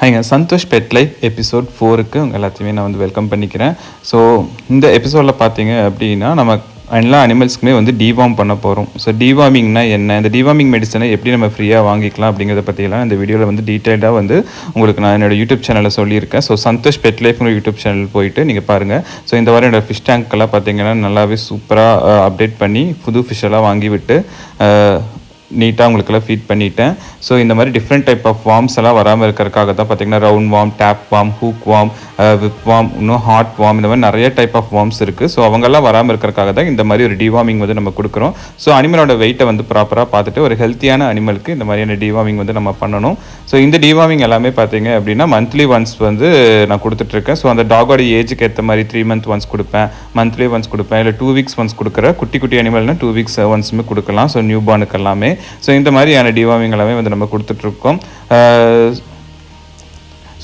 ஹைங்க Santhosh pet life episode ஃபோருக்கு உங்கள் எல்லாத்தையுமே நான் வந்து வெல்கம் பண்ணிக்கிறேன். ஸோ இந்த எபிசோடில் பார்த்தீங்க அப்படின்னா நம்ம எல்லா அனிமல்ஸ்க்குமே வந்து டிவார்ம் பண்ண போகிறோம் ஸோ டிவார்மிங்னா என்ன? இந்த டிவார்மிங் மெடிசனை எப்படி நம்ம ஃப்ரீயாக வாங்கிக்கலாம் அப்படிங்கிறத பற்றியெல்லாம் இந்த வீடியோவில் வந்து டீட்டெயில்டாக வந்து உங்களுக்கு நான் என்னோட யூடியூப் சேனலில் சொல்லியிருக்கேன். ஸோ சந்தோஷ் பெட் லைஃப்ங்கிற யூடியூப் சேனல் போயிட்டு நீங்கள் பாருங்கள் ஸோ இந்த வாரம் என்னோடய ஃபிஷ் டேங்க்கெல்லாம் பார்த்தீங்கன்னா நல்லாவே சூப்பராக அப்டேட் பண்ணி புது ஃபிஷ்ஷெல்லாம் வாங்கிவிட்டு வாங்கி விட்டு நீட்டாக உங்களுக்கெல்லாம் ஃபீட் பண்ணிட்டேன். ஸோ இந்த மாதிரி டிஃப்ரெண்ட் டைப் ஆஃப் வார்ம்ஸ் எல்லாம் வராமல் இருக்கிறதுக்காக தான் பார்த்தீங்கன்னா round worm tape worm hook worm whip worm இன்னும் ஹாட் வார்ம் இந்த மாதிரி நிறைய டைப் ஆஃப் வார்ம்ஸ் இருக்குது ஸோ அவங்கெல்லாம் வராமல் இருக்கிறதுக்காக தான் இந்த மாதிரி ஒரு டிவார்மிங் வந்து நம்ம கொடுக்குறோம். ஸோ அனிமலோட வெயிட்டை வந்து ப்ராப்பராக பார்த்துட்டு ஒரு ஹெல்த்தியான அனிமலுக்கு இந்த மாதிரியான டிவார்மிங் வந்து நம்ம பண்ணணும். ஸோ இந்த டிவார்மிங் எல்லாமே பார்த்தீங்க அப்படின்னா மந்த்லி ஒன்ஸ் வந்து நான் கொடுத்துட்ருக்கேன். ஸோ அந்த டாகோட ஏஜுக்கு ஏற்ற மாதிரி த்ரீ மந்த் ஒன்ஸ் கொடுப்பேன் மந்த்லி ஒன்ஸ் கொடுப்பேன் இல்லை டூ வீக்ஸ் ஒன்ஸ் கொடுக்குற குட்டி குட்டி அனிமல்னால் டூ வீக்ஸ் ஒன்ஸுமே கொடுக்கலாம். ஸோ நியூ பார்னுக்கு எல்லாமே. ஸோ இந்த மாதிரியான டிவாமிங் எல்லாமே வந்து நம்ம கொடுத்துட்ருக்கோம்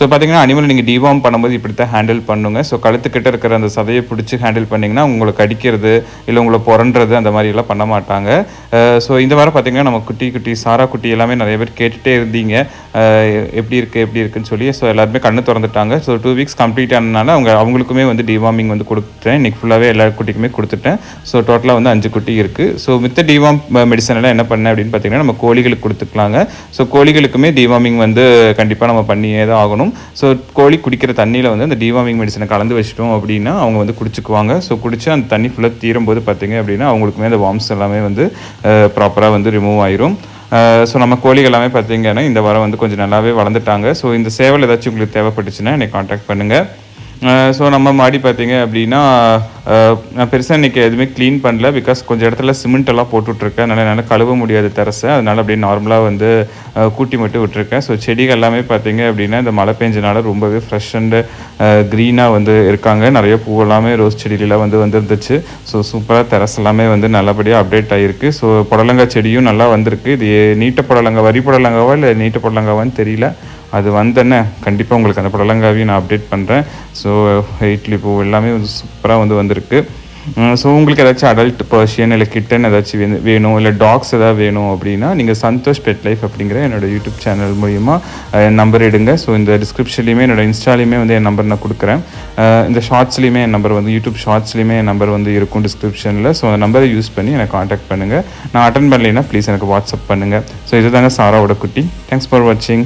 ஸோ பார்த்தீங்கன்னா அனிமல் நீங்கள் டிவார்ம் பண்ணும்போது இப்படி தான் ஹேண்டில் பண்ணுங்க. ஸோ கழுத்துக்கிட்ட இருக்கிற அந்த சதையை பிடிச்சி ஹேண்டில் பண்ணிங்கன்னா உங்களுக்கு கடிக்கிறது இல்லை உங்களை புரண்டுறது அந்த மாதிரி எல்லாம் பண்ண மாட்டாங்க. ஸோ இந்த வாரம் பார்த்தீங்கன்னா நம்ம குட்டி குட்டி சாரா குட்டி எல்லாமே நிறைய பேர் கேட்டுகிட்டே இருந்தீங்க. எப்படி இருக்குது எப்படி இருக்குன்னு சொல்லி ஸோ எல்லாருமே கண்ணு திறந்துட்டாங்க. ஸோ டூ வீக்ஸ் கம்ப்ளீட் ஆனதுனால அவங்க அவங்களுக்குமே வந்து டிவார்மிங் வந்து கொடுத்துட்டேன். இன்னைக்கு ஃபுல்லாகவே எல்லா குட்டிக்குமே கொடுத்துட்டேன். ஸோ டோட்டலாக வந்து அஞ்சு குட்டி இருக்குது ஸோ மித்த டிவார்ம் மெடிசன் எல்லாம் என்ன பண்ணேன் அப்படின்னு பார்த்தீங்கன்னா நம்ம கோழிகளுக்கு கொடுத்துக்கலாங்க. ஸோ கோழிகளுக்குமே டிவார்மிங் வந்து கண்டிப்பாக நம்ம பண்ணியே தான் ஆகணும். ஸோ கோழி குடிக்கிற தண்ணியில் வந்து அந்த டிவார்மிங் மெடிசனை கலந்து வச்சிட்டோம் அப்படின்னா அவங்க வந்து குடிச்சுக்குவாங்க. ஸோ குடிச்சு அந்த தண்ணி ஃபுல்லாக தீரும்போது பார்த்தீங்க அப்படின்னா அவங்களுக்குமே அந்த வார்ம்ஸ் எல்லாமே வந்து ப்ராப்பராக வந்து ரிமூவ் ஆயிரும். ஸோ நம்ம கோழிகள் எல்லாமே பார்த்தீங்கன்னா இந்த வாரம் வந்து கொஞ்சம் நல்லாவே வளர்ந்துட்டாங்க. ஸோ இந்த சேவல் ஏதாச்சும் உங்களுக்கு தேவைப்பட்டுச்சுன்னா என்னை காண்டாக்ட் பண்ணுங்கள் ஸோ நம்ம மாடி பார்த்தீங்க அப்படின்னா நான் பெருசாக இன்றைக்கி எதுவுமே க்ளீன் பண்ணல பிகாஸ் கொஞ்சம் இடத்துல சிமெண்ட் எல்லாம் போட்டுட்ருக்கேன். அதனால் என்னால் கழுவ முடியாது தரசை அதனால் அப்படியே நார்மலாக வந்து கூட்டி மட்டும் விட்டுருக்கேன். ஸோ செடிகள் எல்லாமே பார்த்தீங்க அப்படின்னா இந்த மழை பெஞ்சனால ரொம்பவே ஃப்ரெஷ் அண்டு க்ரீனாக வந்து இருக்காங்க. நிறைய பூ எல்லாமே ரோஸ் செடியிலலாம் வந்து வந்துருந்துச்சு. ஸோ சூப்பராக தெரஸ் எல்லாமே வந்து நல்லபடியாக அப்டேட் ஆகிருக்கு ஸோ புடலங்காய் செடியும் நல்லா வந்திருக்கு. இது நீட்ட புடலங்காய் வரி புடலங்காவா? இல்லை நீட்ட புடலங்காவான்னு தெரியல. அது வந்தேன்னே கண்டிப்பாக உங்களுக்கு அந்த புடலங்காவையும் நான் அப்டேட் பண்ணுறேன் ஸோ இட்லி பூ எல்லாமே வந்து சூப்பராக வந்து வந்திருக்கு. ஸோ உங்களுக்கு ஏதாச்சும் அடல்ட் பர்ஷியன் இல்லை கிட்டன் ஏதாச்சும் வேணும் வேணும் இல்லை டாக்ஸ் ஏதாவது வேணும் அப்படின்னா நீங்கள் சந்தோஷ் பெட் லைஃப் அப்படிங்கிற என்னோடய யூடியூப் சேனல் மூலிமா என் நம்பர் எடுங்க. ஸோ இந்த டிஸ்கிரிப்ஷன்லையுமே என்னோட இன்ஸ்டாலையுமே வந்து என் நம்பர் நான் கொடுக்குறேன். இந்த ஷார்ட்ஸ்லையுமே என் நம்பர் வந்து யூடியூப் ஷார்ட்ஸ்லையுமே என் நம்பர் வந்து இருக்கும் டிஸ்கிரிப்ஷனில் ஸோ அந்த நம்பரை யூஸ் பண்ணி எனக்கு காண்டாக்ட் பண்ணுங்கள் நான் அட்டன் பண்ணலைன்னா ப்ளீஸ் எனக்கு வாட்ஸ்அப் பண்ணுங்கள் ஸோ இதுதாங்க சாராவோட குட்டி. தேங்க்ஸ் ஃபார் வாட்சிங்